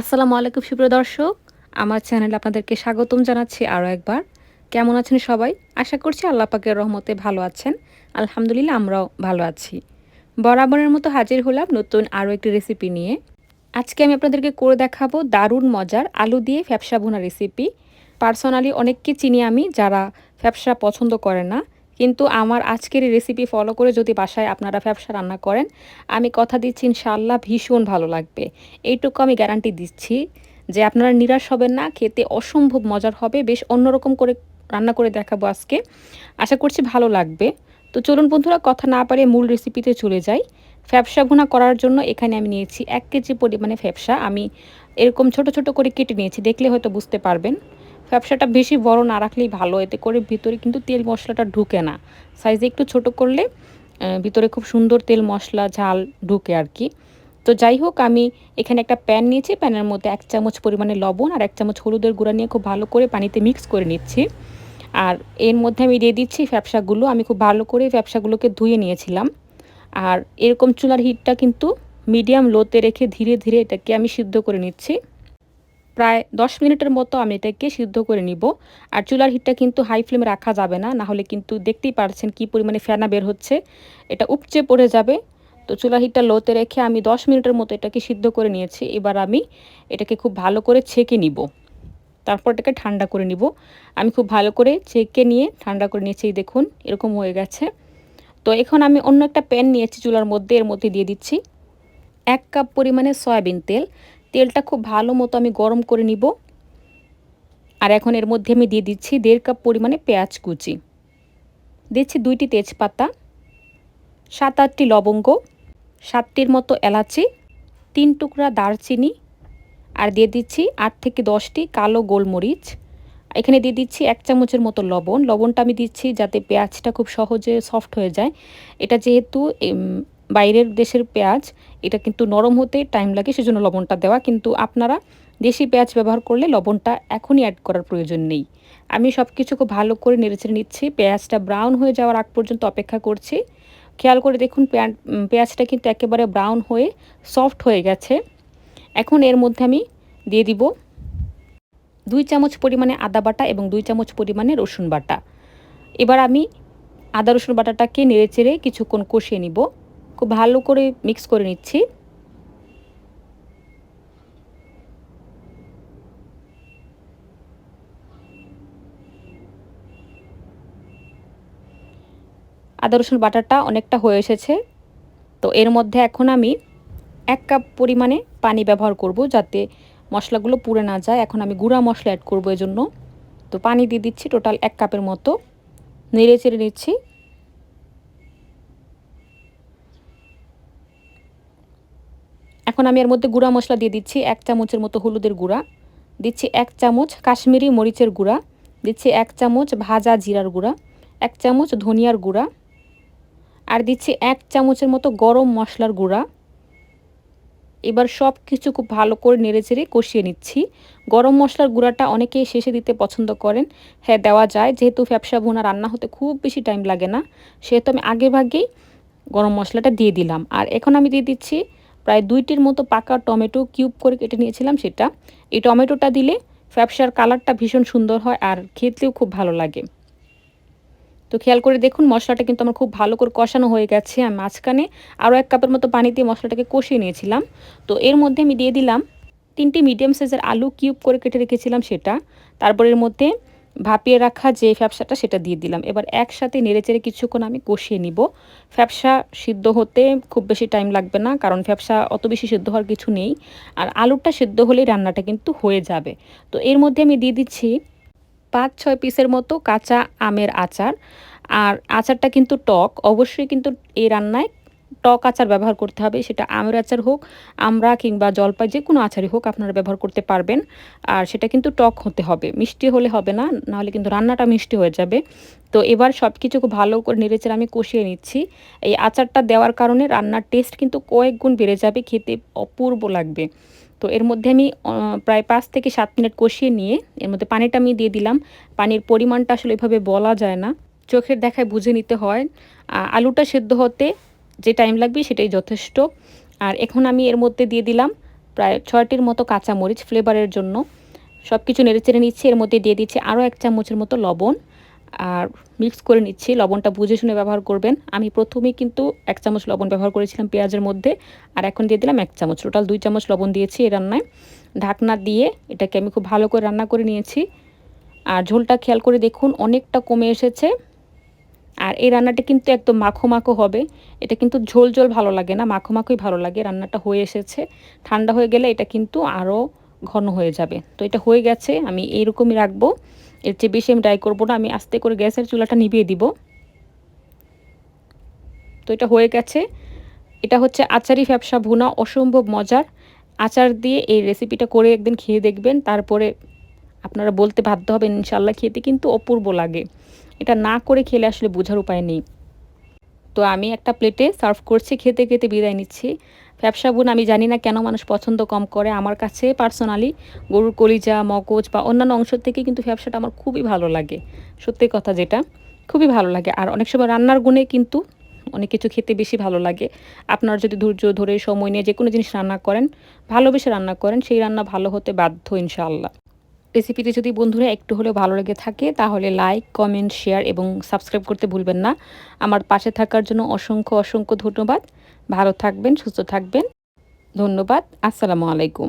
আসসালামু আলাইকুম, সুপ্রিয় দর্শক। আমার চ্যানেলে আপনাদেরকে স্বাগতম জানাচ্ছি আরও একবার। কেমন আছেন সবাই? আশা করছি আল্লাহ পাকের রহমতে ভালো আছেন। আলহামদুলিল্লাহ, আমরাও ভালো আছি। বরাবরের মতো হাজির হলাম নতুন আরও একটি রেসিপি নিয়ে। আজকে আমি আপনাদেরকে করে দেখাবো দারুণ মজার আলু দিয়ে ফ্যাপসা ভুনা রেসিপি পার্সোনালি অনেককে চিনি আমি যারা ফ্যাপসা পছন্দ করে না। কিন্তু আমার আজকের এই রেসিপি ফলো করে যদি বাসায় আপনারা ব্যবসা রান্না করেন, আমি কথা দিচ্ছি ইনশাআল্লাহ ভীষণ ভালো লাগবে। এইটুকু আমি গ্যারান্টি দিচ্ছি যে আপনারা নিরাশ হবেন না, খেতে অসম্ভব মজার হবে, বেশ অন্যরকম করে রান্না করে দেখাবো আজকে। আশা করছি ভালো লাগবে। তো চলুন বন্ধুরা, কথা না পারে মূল রেসিপিতে চলে যাই। ফ্যাপসা ভুনা করার জন্য এখানে আমি নিয়েছি এক কেজি পরিমাণে ফ্যাপসা আমি এরকম ছোট ছোট করে কেটে নিয়েছি, দেখলে হয়তো বুঝতে পারবেন। ব্যবসাটা বেশি বড় না রাখলেই ভালো, এতে করে ভিতরে কিন্তু তেল মশলাটা ঢুকে না। সাইজে একটু ছোট করলে ভিতরে খুব সুন্দর তেল মশলা, ঝাল ঢুকে আর কি। তো যাই হোক, আমি এখানে একটা প্যান নিয়েছি, প্যানের মধ্যে এক চামচ পরিমাণে লবণ আর এক চামচ হলুদের গুঁড়া নিয়ে খুব ভালো করে পানিতে মিক্স করে নিচ্ছি। আর এর মধ্যে আমি দিয়ে দিচ্ছি ব্যবসাগুলো, আমি খুব ভালো করে ব্যবসাগুলোকে ধুয়ে নিয়েছিলাম। আর এরকম চুলার হিটটা কিন্তু মিডিয়াম লোতে রেখে ধীরে ধীরে এটাকে আমি সিদ্ধ করে নিচ্ছি। প্রায় দশ মিনিটের মতো আমি এটাকে সিদ্ধ করে নিব। আর চুলার হিটটা কিন্তু হাই ফ্লেমে রাখা যাবে না, নাহলে কিন্তু দেখতেই পারছেন কি পরিমাণে ফেনা বের হচ্ছে। এটা উপচে পড়ে যাবে। তো চুলার হিটটা লোতে রেখে আমি দশ মিনিটের মতো এটাকে সিদ্ধ করে নিয়েছি। এবার আমি এটাকে খুব ভালো করে ছেঁকে নিব। তারপর এটাকে ঠান্ডা করে নিব। আমি খুব ভালো করে ছেঁকে নিয়ে ঠান্ডা করে নিয়েছি দেখুন, এরকম হয়ে গেছে। তো এখন আমি অন্য একটা প্যান নিয়েছি চুলার মধ্যে, এর মধ্যে দিয়ে দিচ্ছি। এক কাপ পরিমাণে সয়াবিন তেল। তেলটা খুব ভালো মতো আমি গরম করে নিব। আর এখন এর মধ্যে আমি দিয়ে দিচ্ছি দেড় কাপ পরিমাণে পেঁয়াজ কুচি। দিচ্ছি দুইটি তেজপাতা, সাত আটটি লবঙ্গ, সাতটির মতো এলাচি, তিন টুকরা দারচিনি আর দিয়ে দিচ্ছি আট থেকে দশটি কালো গোলমরিচ। এখানে দিয়ে দিচ্ছি এক চামচের মতো লবণ। লবণটা আমি দিচ্ছি যাতে পেঁয়াজটা খুব সহজে সফট হয়ে যায়। এটা যেহেতু বাইরের দেশের পেঁয়াজ, এটা কিন্তু নরম হতে টাইম লাগে, সেজন্য লবণটা দেওয়া। কিন্তু আপনারা দেশি পেঁয়াজ ব্যবহার করলে লবণটা এখনই অ্যাড করার প্রয়োজন নেই। আমি সব কিছু খুব ভালো করে নেড়েচেড়ে নিচ্ছি। পেঁয়াজটা ব্রাউন হয়ে যাওয়ার আগ পর্যন্ত অপেক্ষা করছি। খেয়াল করে দেখুন পেঁয়াজটা কিন্তু একেবারে ব্রাউন হয়ে সফট হয়ে গেছে। এখন এর মধ্যে আমি দিয়ে দিব দুই চামচ পরিমাণে আদা বাটা এবং দুই চামচ পরিমাণে রসুন বাটা। এবার আমি আদা রসুন বাটাটাকে নেড়ে চেড়ে কিছুক্ষণ কষিয়ে নিব। খুব ভালো করে মিক্স করে নিচ্ছি। আদা, রসুন বাটারটা অনেকটা হয়ে এসেছে। তো এর মধ্যে এখন আমি এক কাপ পরিমাণে পানি ব্যবহার করব যাতে মশলাগুলো পুড়ে না যায়। এখন আমি গুঁড়া মশলা অ্যাড করব এজন্য। তো পানি দিয়ে দিচ্ছি টোটাল এক কাপের মতো। নেড়ে চেড়ে নিচ্ছি। এখন আমি এর মধ্যে গুঁড়া মশলা দিয়ে দিচ্ছি এক চামচের মতো হলুদের গুঁড়া। দিচ্ছি এক চামচ কাশ্মীরি মরিচের গুঁড়া। দিচ্ছি এক চামচ ভাজা জিরার গুঁড়া। এক চামচ ধনিয়ার গুঁড়া। আর দিচ্ছি এক চামচের মতো গরম মশলার গুঁড়া। এবার সব কিছু খুব ভালো করে নেড়ে চেড়ে কষিয়ে নিচ্ছি। গরম মশলার গুঁড়াটা অনেকেই শেষে দিতে পছন্দ করেন। হ্যাঁ দেওয়া যায়। যেহেতু ব্যবসা ভুনা রান্না হতে খুব বেশি টাইম লাগে না, সেহেতু আমি আগে ভাগেই গরম মশলাটা দিয়ে দিলাম। আর এখন আমি দিয়ে দিচ্ছি প্রায় দুইটির মতো পাকা টমেটো কিউব করে কেটে নিয়েছিলাম সেটা। এই টমেটোটা দিলে ফ্যাপসার কালারটা ভীষণ সুন্দর হয় আর খেতেও খুব ভালো লাগে। তো খেয়াল করে দেখুন, মশলাটা কিন্তু আমার খুব ভালো করে কষানো হয়ে গেছে। আমি মাঝখানে আরও এক কাপের মতো পানি দিয়ে মশলাটাকে কষিয়ে নিয়েছিলাম। তো এর মধ্যে আমি দিয়ে দিলাম তিনটি মিডিয়াম সাইজের আলু কিউব করে কেটে রেখেছিলাম সেটা। তারপর এর মধ্যে ভাপিয়ে রাখা যে ফ্যাপসাটা সেটা দিয়ে দিলাম। এবার একসাথে নেড়েচেড়ে কিছুক্ষণ আমি কষিয়ে নিব। ফ্যাপসা সিদ্ধ হতে খুব বেশি টাইম লাগবে না, কারণ ফ্যাপসা অত বেশি সিদ্ধ হওয়ার কিছু নেই। আর আলুটা সিদ্ধ হলেই রান্নাটা কিন্তু হয়ে যাবে। তো এর মধ্যে আমি দিয়ে দিচ্ছি পাঁচ ছয় পিসের মতো কাঁচা আমের আচার। আর আচারটা কিন্তু টক, অবশ্যই কিন্তু এই রান্নায় টক আচার ব্যবহার করতে হবে, সেটা আমের আচার হোক, আমরা কিংবা জলপাই, যে কোনো আচারই হোক আপনারা ব্যবহার করতে পারবেন। আর সেটা কিন্তু টক হতে হবে, মিষ্টি হলে হবে না, নাহলে কিন্তু রান্নাটা মিষ্টি হয়ে যাবে। তো এবার সব কিছু খুব ভালো করে নেড়েচেড়ে আমি কষিয়ে নিচ্ছি। এই আচারটা দেওয়ার কারণে রান্নার টেস্ট কিন্তু কয়েক গুণ বেড়ে যাবে, খেতে অপূর্ব লাগবে। তো এর মধ্যে আমি প্রায় পাঁচ থেকে সাত মিনিট কষিয়ে নিয়ে, এর মধ্যে পানিটা আমি দিয়ে দিলাম। পানির পরিমাণটা আসলে এভাবে বলা যায় না। চোখের দেখায় বুঝে নিতে হয়। আলুটা সেদ্ধ হতে যে টাইম লাগবে সেটাই যথেষ্ট। আর এখন আমি এর মধ্যে দিয়ে দিলাম প্রায় ছয়টির মতো কাঁচামরিচ ফ্লেভারের জন্য। সব কিছু নেড়ে চেড়ে নিচ্ছি, এর মধ্যে দিয়ে দিচ্ছি আরও এক চামচের মতো লবণ। আর মিক্স করে নিচ্ছি, লবণটা বুঝে শুনে ব্যবহার করবেন। আমি প্রথমেই কিন্তু এক চামচ লবণ ব্যবহার করেছিলাম পেঁয়াজের মধ্যে। আর এখন দিয়ে দিলাম এক চামচ টোটাল দুই চামচ লবণ দিয়েছি এই রান্নায়। ঢাকনা দিয়ে এটাকে আমি খুব ভালো করে রান্না করে নিয়েছি। আর ঝোলটা খেয়াল করে দেখুন, অনেকটা কমে এসেছে। আর এই রান্নাটা কিন্তু একদম মাখো মাখো হবে। এটা কিন্তু ঝোল ঝোল ভালো লাগে না, মাখো মাখোই ভালো লাগে। রান্নাটা হয়ে এসেছে। ঠান্ডা হয়ে গেলে এটা কিন্তু আরও ঘন হয়ে যাবে। তো এটা হয়ে গেছে, আমি এইরকমই রাখব। এর চেয়ে বেশি আমি ড্রাই করব না, আমি আস্তে করে গ্যাসের চুলাটা নিভিয়ে দিব। তো এটা হয়ে গেছে। এটা হচ্ছে আচারি ফ্যাপসা ভুনা, অসম্ভব মজার। আচার দিয়ে এই রেসিপিটা করে একদিন খেয়ে দেখবেন, তারপরে আপনারা বলতে বাধ্য হবেন ইনশাল্লাহ খেতে কিন্তু অপূর্ব লাগে। এটা না করে খেলে আসলে বোঝার উপায় নেই। তো আমি একটা প্লেটে সার্ভ করছি, খেতে খেতে বিদায় নিচ্ছি। ফ্যাপসা বুন আমি জানি না কেন মানুষ পছন্দ কম করে। আমার কাছে পার্সোনালি গরুর কলিজা, মগজ বা অন্যান্য অংশ থেকে কিন্তু ফ্যাপসাটা আমার খুবই ভালো লাগে। সত্যি কথা যেটা, খুবই ভালো লাগে। আর অনেক সময় রান্নার গুণে কিন্তু অনেক কিছু খেতে বেশি ভালো লাগে। আপনার যদি ধৈর্য ধরে সময় নিয়ে যে কোনো জিনিস রান্না করেন, ভালোবেসে রান্না করেন, সেই রান্না ভালো হতে বাধ্য ইনশাআল্লাহ। রেসিপিটি যদি বন্ধুরা একটু হলেও ভালো লেগে থাকে, তাহলে লাইক কমেন্ট শেয়ার এবং সাবস্ক্রাইব করতে ভুলবেন না। আমার পাশে থাকার জন্য অসংখ্য অসংখ্য ধন্যবাদ। ভালো থাকবেন, সুস্থ থাকবেন। ধন্যবাদ। আসসালামু আলাইকুম।